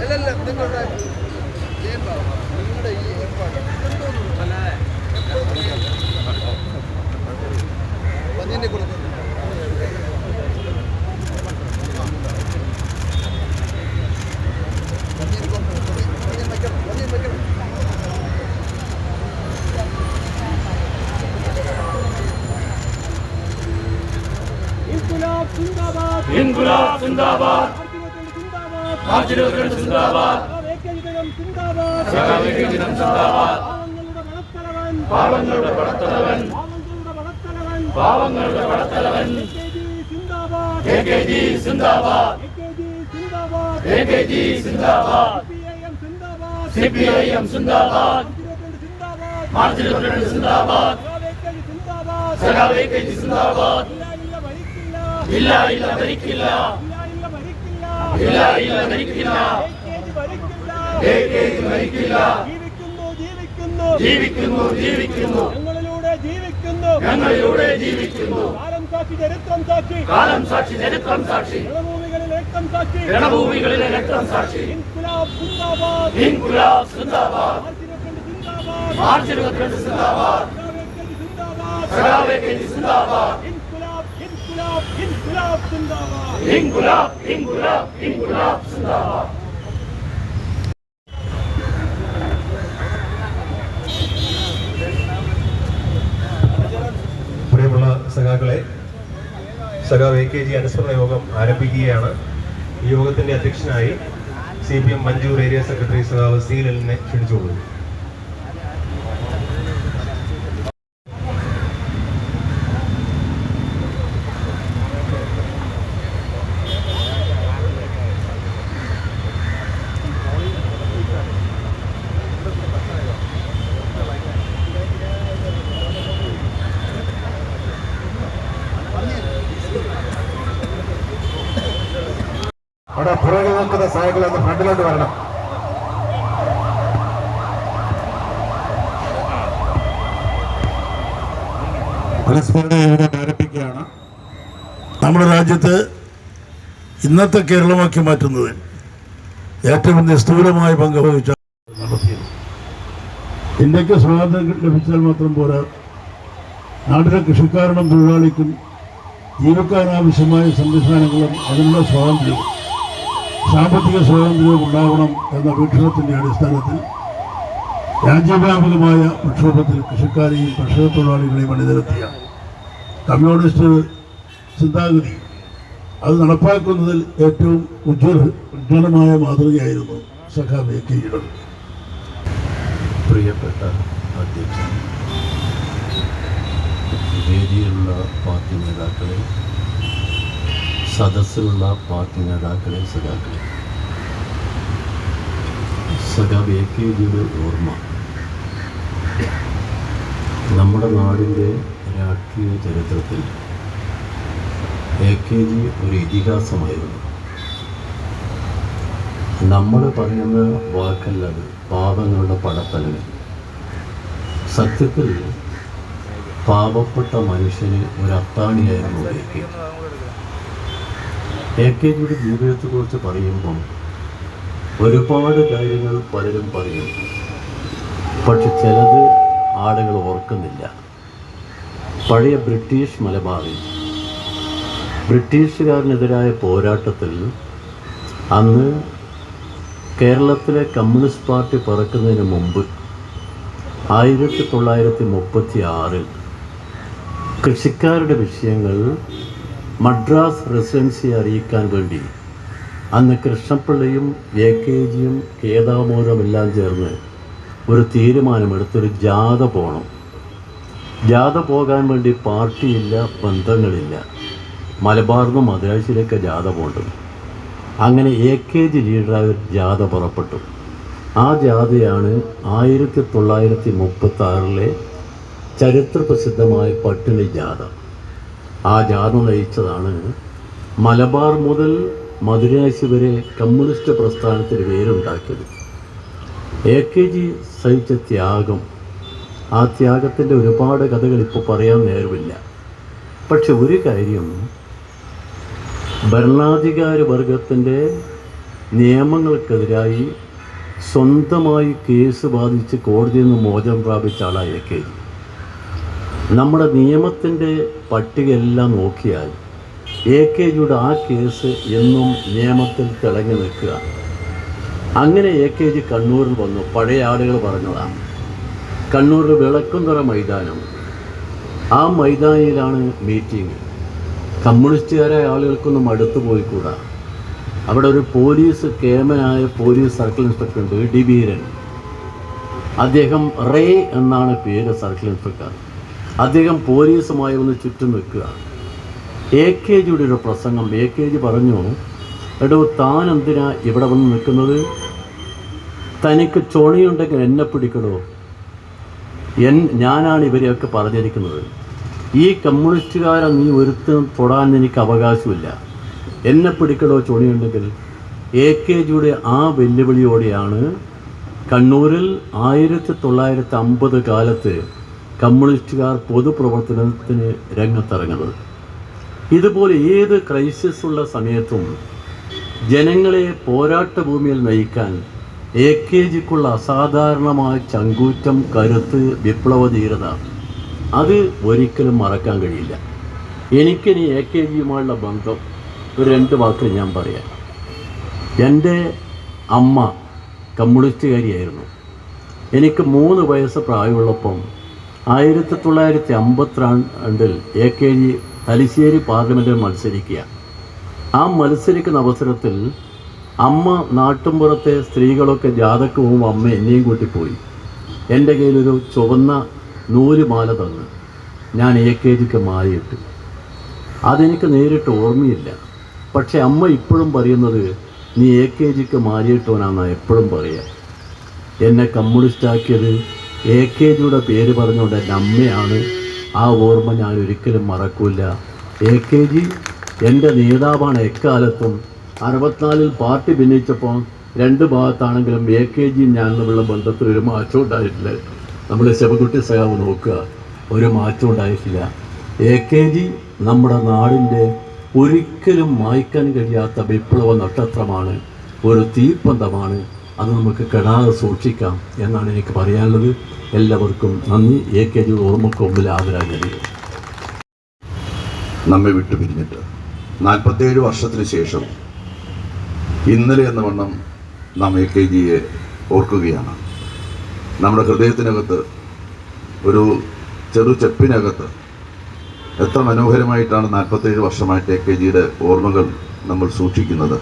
അല്ലല്ല നിങ്ങളുടെ നിങ്ങളുടെ ഈ ഏർപ്പാട്. പന്നിനെ കൊടുക്കുന്നു. സിന്ദാബാദ്. പാവങ്ങളുടെ പടത്തലവൻ. പാവങ്ങളുടെ പടത്തലവൻ. കെ കെ ജി സിന്ദാബാദ്. കെ കെ ജി സിന്ദാബാദ്. സി പി ഐ എം സിന്ദാബാദ്. സി പി ഐ എം സിന്ദാബാദ്. മാർച്ച് ഇരുപത്തിരണ്ട് സിന്ദാബാദ് ആചിരവരണം സിന്ദാബാദ് സഖാവ് എ കെ ജി സിന്ദാബാദ്. ഇല്ല ഇല്ല ഭരിക്കില്ല. എ ഇല്ല മരിക്കില്ല. മരിക്കില്ല. ജീവിക്കുന്നു ജീവിക്കുന്നു. ജീവിക്കുന്നു ഞങ്ങളിലൂടെ ജീവിക്കുന്നു. ഞങ്ങളിലൂടെ ജീവിക്കുന്നു. കാലം സാക്ഷി ചരിത്രം സാക്ഷി. കാലം സാക്ഷി ചരിത്രം സാക്ഷി. രണഭൂമികളിൽ രക്തം സാക്ഷി. രണഭൂമികളിലെ രക്തം സാക്ഷി. ഇൻകുലാബ് സിന്ദാബാദ്. ഇൻകുലാബ് സിന്ദാബാദ്. മാർച്ച് ഇരുപത്തിരണ്ട് സിന്ദാബാദ്. സിന്ദാബാദ്. സിന്ദാബാദ്. ഇൻകുലാബ് ഇൻകുലാബ് ഇൻകുലാബ് സിന്ദാബാദ്. ഇൻകുലാബ് ഇൻകുലാബ് സിന്ദാബാദ് പ്രിയമുള്ള സഖാക്കളെ സഖാവ് എ കെ ജി അനുസ്മരണ യോഗം ആരംഭിക്കുകയാണ്. യോഗത്തിന്റെ അധ്യക്ഷനായി C P M Manjoor area secretary സഖാവ് സി ലലിനെ ക്ഷണിച്ചുകൊള്ളുന്നു അവിടെ പുറകെ നിൽക്കുന്ന സൈക്കിൾ ഒന്ന് ഫ്രണ്ടിലോട്ട് വരണം. യോഗം ആരംഭിക്കുകയാണ് നമ്മുടെ രാജ്യത്ത് ഇന്നത്തെ കേരളമാക്കി മാറ്റുന്നതിൽ ഏറ്റവും നിസ്തൂലമായ പങ്ക് വഹിച്ച ഇന്ത്യയ്ക്ക് സ്വാതന്ത്ര്യം ലഭിച്ചാൽ മാത്രം പോരാ. നാട്ടിലെ കൃഷിക്കാരനും തൊഴിലാളിക്കും ജീവിക്കാനാവശ്യമായ സംവിധാനങ്ങളും അതിനുള്ള സ്വാതന്ത്ര്യവും സാമ്പത്തിക സ്വാതന്ത്ര്യം ഉണ്ടാകണം എന്ന വീക്ഷണത്തിന്റെ അടിസ്ഥാനത്തിൽ രാജ്യവ്യാപകമായ പ്രക്ഷോഭത്തിൽ കൃഷിക്കാരെയും കർഷക തൊഴിലാളികളെയും അണിനിരത്തിയ കമ്മ്യൂണിസ്റ്റ് ചിന്താഗതി അത് നടപ്പാക്കുന്നതിൽ ഏറ്റവും ഉജ്ജ്വല ഉജ്ജ്വലമായ മാതൃകയായിരുന്നു സഖാബ് പ്രിയപ്പെട്ട അധ്യക്ഷൻ വേദിയിലുള്ള പാർട്ടി നേതാക്കളെ സദസ്സിലുള്ള പാർട്ടി നേതാക്കളെ സഖാക്കളെ. സഖാബ് എ കെ ജിയുടെ ഓർമ്മ. നമ്മുടെ നാടിന്റെ രാഷ്ട്രീയ ചരിത്രത്തിൽ എ കെ ജി ഒരു ഇതിഹാസമായിരുന്നു. നമ്മൾ പറയുന്ന വാക്കല്ലത് പാപങ്ങളുടെ പടത്തലവിൽ സത്യത്തിൽ പാപപ്പെട്ട മനുഷ്യന് ഒരു അത്താണിയായിരുന്നു A K G. A K ജിയുടെ ജീവിതത്തെക്കുറിച്ച് പറയുമ്പം ഒരുപാട് കാര്യങ്ങൾ പലരും പറയും. പക്ഷെ ചിലത് ആളുകൾ ഓർക്കുന്നില്ല. പഴയ ബ്രിട്ടീഷ് മലബാറിൽ ബ്രിട്ടീഷുകാരനെതിരായ പോരാട്ടത്തിൽ അന്ന് കേരളത്തിലെ കമ്മ്യൂണിസ്റ്റ് പാർട്ടി പറക്കുന്നതിന് മുമ്പ് ആയിരത്തി തൊള്ളായിരത്തി മുപ്പത്തി ആറിൽ കൃഷിക്കാരുടെ വിഷയങ്ങൾ മദ്രാസ് റെസിഡൻസി അറിയിക്കാൻ വേണ്ടി അന്ന് കൃഷ്ണപിള്ളയും എ കെ ജിയും കേദാമോദം എല്ലാം ചേർന്ന് ഒരു തീരുമാനമെടുത്തൊരു ജാഥ പോകണം ജാഥ പോകാൻ വേണ്ടി പാർട്ടിയില്ല ബന്ധങ്ങളില്ല. മലബാറിൽ നിന്ന് മദ്രാസിലേക്ക് ജാഥ പോകേണ്ടത് അങ്ങനെ എ കെ ജി ലീഡറായ ഒരു ജാഥ പുറപ്പെട്ടു. ആ ജാഥയാണ് ആയിരത്തി തൊള്ളായിരത്തി മുപ്പത്തി ആറിലെ ചരിത്രപ്രസിദ്ധമായ പട്ടിണി ജാഥ. ആ ജാഥ നയിച്ചതാണ്. മലബാർ മുതൽ മധുരാശി വരെ കമ്മ്യൂണിസ്റ്റ് പ്രസ്ഥാനത്തിന് പേരുണ്ടാക്കിയത്. എ കെ ജി സഹിച്ച ത്യാഗം. ആ ത്യാഗത്തിന്റെ ഒരുപാട് കഥകൾ ഇപ്പോൾ പറയാൻ നേരമില്ല. പക്ഷെ ഒരു കാര്യം ഭരണാധികാര വർഗത്തിന്റെ നിയമങ്ങൾക്കെതിരായി സ്വന്തമായി കേസ് ബാധിച്ച് കോടതിയിൽ നിന്ന് മോചനം പ്രാപിച്ച ആളാണ് എ കെ ജി. നമ്മുടെ നിയമത്തിന്റെ പട്ടികയെല്ലാം നോക്കിയാൽ എ കെ ജിയുടെ ആ കേസ് എന്നും നിയമത്തിൽ തിളങ്ങി നിൽക്കുക. അങ്ങനെ എ കെ ജി കണ്ണൂരിൽ വന്നു. പഴയ ആളുകൾ പറഞ്ഞതാണ്. കണ്ണൂരിൽ വിളക്കുംതറ മൈതാനം. ആ മൈതാനിയിലാണ് മീറ്റിംഗ് കമ്മ്യൂണിസ്റ്റുകാരായ ആളുകൾക്കൊന്നും അടുത്ത് പോയിക്കൂടാ. അവിടെ ഒരു പോലീസ് കേമനായ പോലീസ് സർക്കിൾ ഇൻസ്പെക്ടർ ഉണ്ട് ഡി ബീരൻ അദ്ദേഹം റേ എന്നാണ് പേര് സർക്കിൾ ഇൻസ്പെക്ടർ. അദ്ദേഹം പോലീസുമായി ഒന്ന് ചുറ്റും നിൽക്കുക എ കെ ജിയുടെ ഒരു പ്രസംഗം എ കെ ജി പറഞ്ഞു എടോ താൻ എന്തിനാ ഇവിടെ വന്ന് നിൽക്കുന്നത്? തനിക്ക് ചൊണിയുണ്ടെങ്കിൽ എന്നെ പിടിക്കണോ എൻ ഞാനാണ് ഇവരെയൊക്കെ പറഞ്ഞിരിക്കുന്നത്. ഈ കമ്മ്യൂണിസ്റ്റുകാരെ നീ ഒരുത്തും തൊടാൻ എനിക്ക് അവകാശമില്ല. എന്നെ പിടിക്കടോ ചൊണിയുണ്ടെങ്കിൽ. എ കെ ജിയുടെ ആ വെല്ലുവിളിയോടെയാണ് കണ്ണൂരിൽ ആയിരത്തി തൊള്ളായിരത്തി അമ്പത് കാലത്ത് കമ്മ്യൂണിസ്റ്റുകാർ പൊതുപ്രവർത്തനത്തിന് രംഗത്തിറങ്ങുന്നത്. ഇതുപോലെ ഏത് ക്രൈസിസ് ഉള്ള സമയത്തും ജനങ്ങളെ പോരാട്ട ഭൂമിയിൽ നയിക്കാൻ എ കെ ജിക്കുള്ള അസാധാരണമായ ചങ്കൂറ്റം കരുത്ത് വിപ്ലവധീരത അത് ഒരിക്കലും മറക്കാൻ കഴിയില്ല. എനിക്കിനി എ കെ ജിയുമായുള്ള ബന്ധം ഒരു രണ്ട് വാക്ക് ഞാൻ പറയാം. എന്റെ അമ്മ കമ്മ്യൂണിസ്റ്റുകാരിയായിരുന്നു. എനിക്ക് മൂന്ന് വയസ്സ് പ്രായമുള്ളപ്പം ആയിരത്തി തൊള്ളായിരത്തി അമ്പത്തിരണ്ടിൽ എ കെ ജി തലശ്ശേരി പാർലമെന്റിൽ മത്സരിക്കുക. ആ മത്സരിക്കുന്ന അവസരത്തിൽ അമ്മ നാട്ടുമ്പുറത്തെ സ്ത്രീകളൊക്കെ പോകുമ്പോൾ അമ്മ എന്നെയും കൂട്ടിപ്പോയി. എന്റെ കയ്യിലൊരു ചുവന്ന നൂൽ മാല തന്ന്. ഞാൻ എ കെ ജിക്ക് മാറിയിട്ട് അതെനിക്ക് നേരിട്ട് ഓർമ്മയില്ല. പക്ഷെ അമ്മ ഇപ്പോഴും പറയുന്നത് നീ എ കെ ജിക്ക് മാലയിട്ടവനാണെന്നാണ് എപ്പോഴും പറയുക എന്നെ കമ്മ്യൂണിസ്റ്റാക്കിയത് എ കെ ജിയുടെ പേര് പറഞ്ഞുകൊണ്ട് എന്റെ അമ്മയാണ്. ആ ഓർമ്മ ഞാൻ ഒരിക്കലും മറക്കില്ല എ കെ ജി എന്റെ നേതാവാണ് എക്കാലത്തും. അറുപത്തിനാലിൽ പാർട്ടി ഭിന്നിച്ചപ്പോൾ രണ്ട് ഭാഗത്താണെങ്കിലും എ കെ ജി ഞാൻ തമ്മിലുള്ള ബന്ധത്തിൽ ഒരു മാറ്റം ഉണ്ടായിട്ടില്ല. നമ്മൾ ശിവകുട്ടി സഹാവ് നോക്കുക. ഒരു മാറ്റം ഉണ്ടായിട്ടില്ല. എ കെ ജി നമ്മുടെ നാടിന്റെ ഒരിക്കലും മായ്ക്കാൻ കഴിയാത്ത വിപ്ലവ നക്ഷത്രമാണ്. ഒരു തീപ്പന്തമാണ്. അത് നമുക്ക് കെടാതെ സൂക്ഷിക്കാം എന്നാണ് എനിക്ക് പറയാനുള്ളത്. എല്ലാവർക്കും നന്ദി. എ കെ ജി ഓർമ്മക്ക് മുമ്പിൽ ആദരാഞ്ജലികൾ നമ്മെ വിട്ടു പിരിഞ്ഞിട്ട് നാൽപ്പത്തേഴ് വർഷത്തിന് ശേഷം ഇന്നലെ എന്ന വണ്ണം നാം എ കെ ജിയെ ഓർക്കുകയാണ്. നമ്മുടെ ഹൃദയത്തിനകത്ത് ഒരു ചെറു ചെപ്പിനകത്ത് എത്ര മനോഹരമായിട്ടാണ് നാൽപ്പത്തേഴ് വർഷമായിട്ട് എ കെ ജിയുടെ ഓർമ്മകൾ നമ്മൾ സൂക്ഷിക്കുന്നത്.